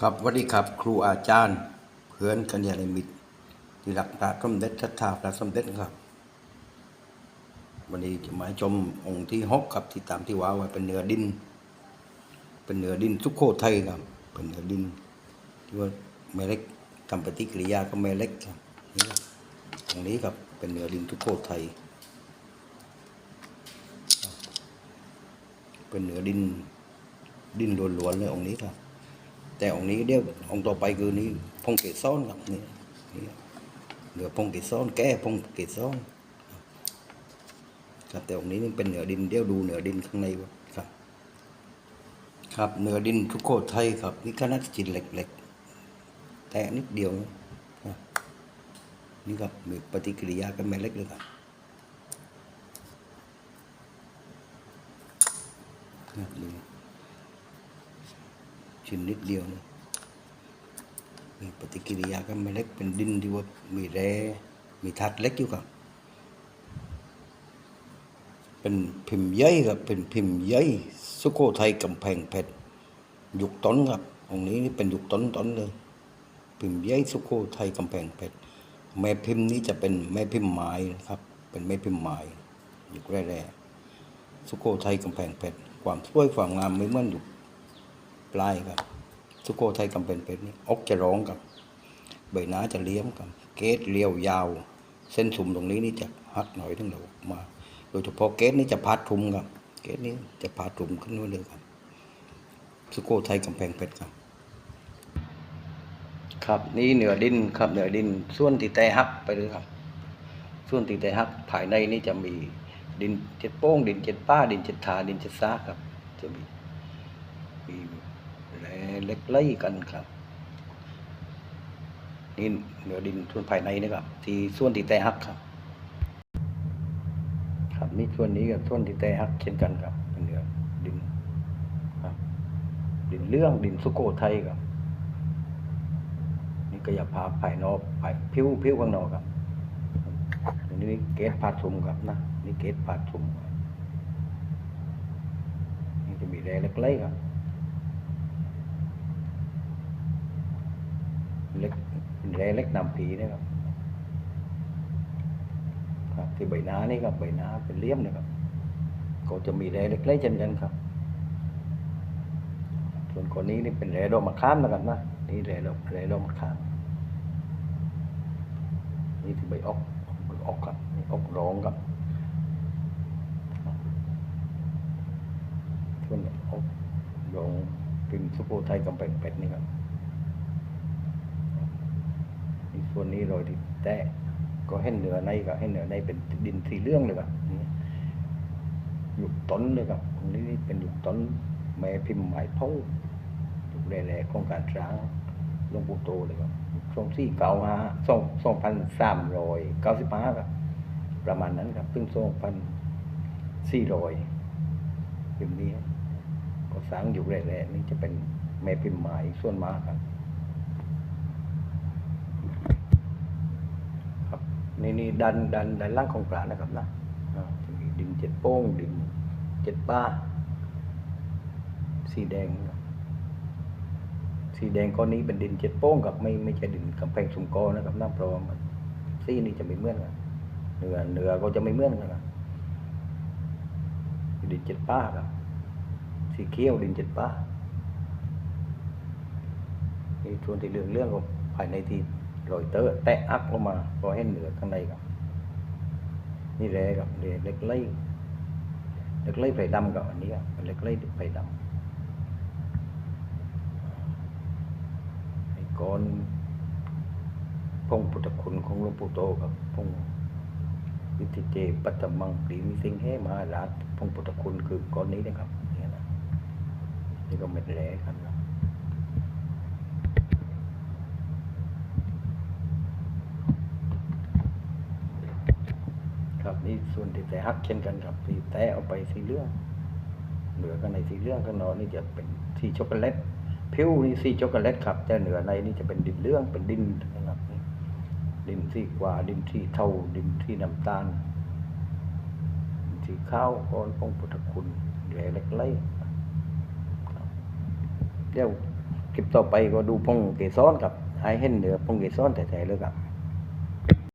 ครับสวัสดีครับ ครูอาจารย์ เพื่อนกัญญาณมิตรที่รักพระสมเด็จทัตถาพระสมเด็จครับ วันนี้จะมาชมองค์ที่หกครับที่ตามที่ว่าไว้เป็นเนื้อดิน เป็นเนื้อดินสุโขทัยครับ เป็นเนื้อดินที่ว่าแม่เล็กทำปฏิกิริยากับแม่เล็กครับนี่ตรงนี้ครับเป็นเนื้อดินสุโขทัยเป็นเนื้อดินดินล้วนๆเลยองค์นี้ครับ แต่องค์นี้เดี๋ยวองค์ต่อไปคือนี้พงเกศซ้อนครับนี่นี่เหนือพงเกศซ้อนแก้พงเกศซ้อนครับแต่องค์นี้นี่เป็นเหนือดินเดี๋ยวดูเหนือดินข้างในว่าครับ ครับเหนือดินทุกโคไทยครับนี่ขนาดจิตเหล็กๆแต่นิดเดียวนะนี่ครับมีปฏิกิริยากับแม่เล็กเลยครับครับดู ชิ้นนิดเดียวนะมีปฏิกิริยากับแม่เล็กเป็นดินที่ว่ามีแร่มีธาตุเล็กอยู่ครับ เป็นพิมพ์ย่อยครับเป็นพิมพ์ย่อยสุโขทัยกำแพงเพชรยุคต้นครับองค์นี้นี่เป็นยุคต้นต้นเลย พิมพ์ย่อยสุโขทัยกำแพงเพชรแม่พิมพ์นี้จะเป็นแม่พิมพ์ไม้นะครับ เป็นแม่พิมพ์ไม้ยุคแรกๆสุโขทัยกำแพงเพชรความสวยความงามไม่เหมือนยุค ปลายครับ สุโขทัยกำเป็นเป็ดนี่อกจะร้องกับ ใบหน้าจะเลี้ยมกับ เกตเรียวยาว เส้นสุ่มตรงนี้นี่จะหักหน่อยทั้งเราออกมา โดยเฉพาะเกตนี่จะพาดทุมครับ เกตนี้จะพาดทุมขึ้นมาเลยครับ สุโขทัยกำแพงเพชรครับ ครับนี่เหนือดินครับเหนือดินส่วนที่แต่หักไปเลยครับ ส่วนที่แต่หักภายในนี่จะมีดินเจ็ดโป้งดินเจ็ดป้าดินเจ็ดทาดินเจ็ดซากครับจะมีมี แร่เล็กไล่กันครับนี่เหนือดินส่วนภายในนะครับ ที่ส่วนที่แต่หักครับ ครับนี่ส่วนนี้กับส่วนที่แต่หักเช่นกันครับเป็นเหนือดินครับ ดินเรื่องดินสุโขทัยครับ นี่กายภาพภายนอกภายผิวผิวข้างนอกครับนนี้เกตผาดซุมครับนะนี่เกตผาดซุมนี่จะมีแร่เล็กๆครับ เล็กเป็นแร่เล็กนำผีนะครับครับที่ใบหน้านี่ครับใบหน้าเป็นเลี่ยมนะครับก็จะมีแร่เล็กๆเช่นกันครับ ส่วนคนนี้นี่เป็นแร่ดอกมะขามนะครับนะนี่แร่ดอกแร่ดอกมะขาม นี่ที่ใบออกใบออกครับออกร้องครับส่วนออกร้องเป็นสุโขทัยกำแพงเป็ดนี่ครับ นนี้โรยที่แตะก็เห็นเหนือในก็ให้เหนือในเป็นดินสีเหลื่องเลยครับหยุกต้นเลยครับตรงนี้เป็นหยุกต้นแม่พิมพ์หมายเท่าหยุกแร่ๆของการสร้างหลวงปู่โตเลยครับช่วงที่เก้าห้าสองสองพันสามร้อยเก้าสิบห้าครับ ประมาณนั้นครับเพิ่งสองพันสี่ร้อยพิมพ์นี้ก็สร้างอยู่แร่ๆนี่จะเป็นแม่พิมพ์หมายส่วนมากครับ ครับ นี่นี่ดันดันดันล่างของปลานะครับนะดินเจ็ดโป้งดินเจ็ดป้า สีแดง สีแดงก้อนนี้เป็นดินเจ็ดโป้งกับไม่ไม่ใช่ดินกำแพงสุมกอนะครับน้ำเพราะมันสีนี่จะไม่เหมือนกันเนื้อเนื้อก็จะไม่เหมือนกันดินเจ็ดป้าครับสีเขียวดินเจ็ดป้านี่ส่วนที่เรื่องเรื่องของภายในที่ โรยเตอร์แตะอักลงมาพอให้เหนือข้างในครับ นี่แร่ครับเล็กไล่เล็กไล่ไผ่ดำกับอันนี้ครับเล็กไล่ไผ่ดำไอ้ก้อนพงพุทธคุณของหลวงปู่โตครับพงวิทิเจปัตตมังปรีมิสิงเฮมหาราชพงพุทธคุณคือก้อนนี้นะครับนี่นะนี่ก็เม็ดแร่ครับ ครับนี่ส่วนที่แต่ฮักเช่นกันครับที่แต่เอาไปสีเหลืองเหนือกันในสีเหลืองข้างนอกนี่จะเป็นสีช็อกโกแลตผิวนี่สีช็อกโกแลตครับ แต่เหนือในนี่จะเป็นดินเหลืองเป็นดินนะครับนี่ดินสีกว่าดินสีเทาดินสีน้ำตาลดินสีข้าวก้อนพงพุทธคุณแหล่เล็กๆครับเดี๋ยวคลิปต่อไปก็ดูพงเกซ้อนกับให้เห็นเหนือพงเกซ้อนแต่ๆเลยครับ